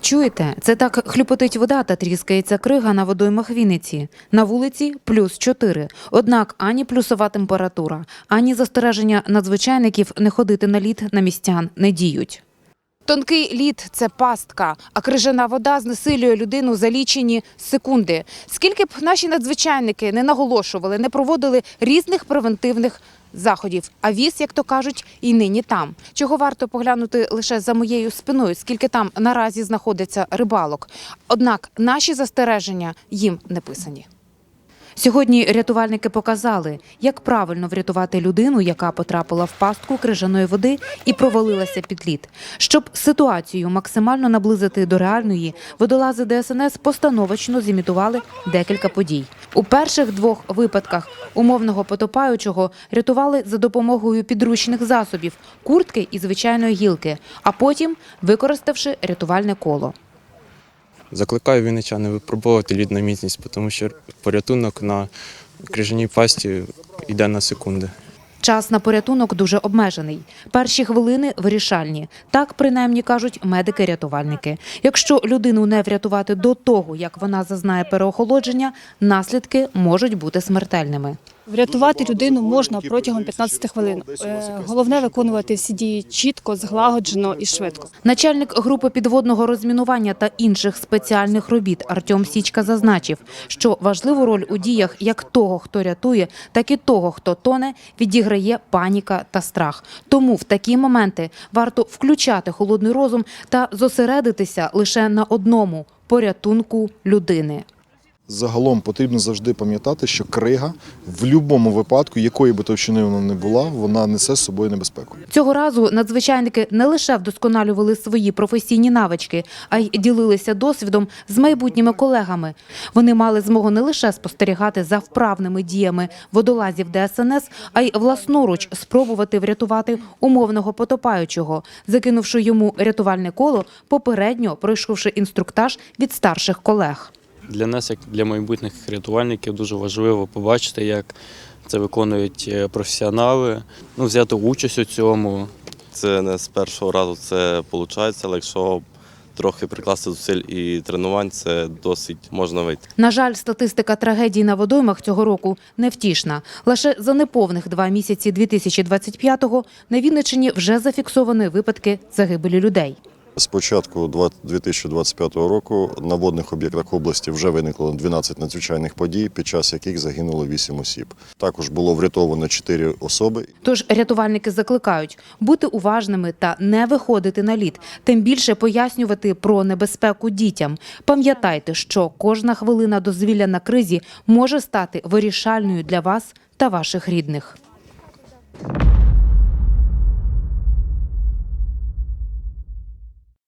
Чуєте, це так хлюпотить вода та тріскається крига на водоймах Вінниці. На вулиці плюс 4. Однак ані плюсова температура, ані застереження надзвичайників не ходити на лід на містян не діють. Тонкий лід це пастка, а крижана вода знесилює людину за лічені секунди. Скільки б наші надзвичайники не наголошували, не проводили різних превентивних заходів, а віз, як то кажуть, і нині там. Чого варто поглянути лише за моєю спиною, скільки там наразі знаходиться рибалок. Однак наші застереження їм не писані. Сьогодні рятувальники показали, як правильно врятувати людину, яка потрапила в пастку крижаної води і провалилася під лід. Щоб ситуацію максимально наблизити до реальної, водолази ДСНС постановочно зімітували декілька подій. У перших двох випадках умовного потопаючого рятували за допомогою підручних засобів куртки і звичайної гілки, а потім використавши рятувальне коло. Закликаю вінничан не випробовувати лід на міцність, тому що порятунок на крижаній пасті йде на секунди. Час на порятунок дуже обмежений. Перші хвилини вирішальні. Так принаймні кажуть медики-рятувальники. Якщо людину не врятувати до того, як вона зазнає переохолодження, наслідки можуть бути смертельними. Врятувати людину можна протягом 15 хвилин. Е, Головне виконувати всі дії чітко, злагоджено і швидко. Начальник групи підводного розмінування та інших спеціальних робіт Артем Січка зазначив, що важливу роль у діях як того, хто рятує, так і того, хто тоне, відіграє паніка та страх. Тому в такі моменти варто включати холодний розум та зосередитися лише на одному порятунку людини. Загалом потрібно завжди пам'ятати, що крига в будь-якому випадку, якої би товщини вона не була, вона несе з собою небезпеку. Цього разу надзвичайники не лише вдосконалювали свої професійні навички, а й ділилися досвідом з майбутніми колегами. Вони мали змогу не лише спостерігати за вправними діями водолазів ДСНС, а й власноруч спробувати врятувати умовного потопаючого, закинувши йому рятувальне коло, попередньо пройшовши інструктаж від старших колег. Для нас, як для майбутніх рятувальників, дуже важливо побачити, як це виконують е, професіонали, ну, взяти участь у цьому. Це не з першого разу це виходить, але якщо трохи прикласти зусиль і тренувань, це досить можна вийти. На жаль, статистика трагедій на водоймах цього року невтішна. Лише за неповних два місяці 2025-го на Вінниччині вже зафіксовані випадки загибелі людей. З початку два- 2025 року на водних об'єктах області вже виникло 12 надзвичайних подій, під час яких загинуло 8 осіб. Також було врятовано 4 особи. Тож рятувальники закликають бути уважними та не виходити на лід, тим більше пояснювати про небезпеку дітям. Пам'ятайте, що кожна хвилина дозвілля на кризі може стати вирішальною для вас та ваших рідних.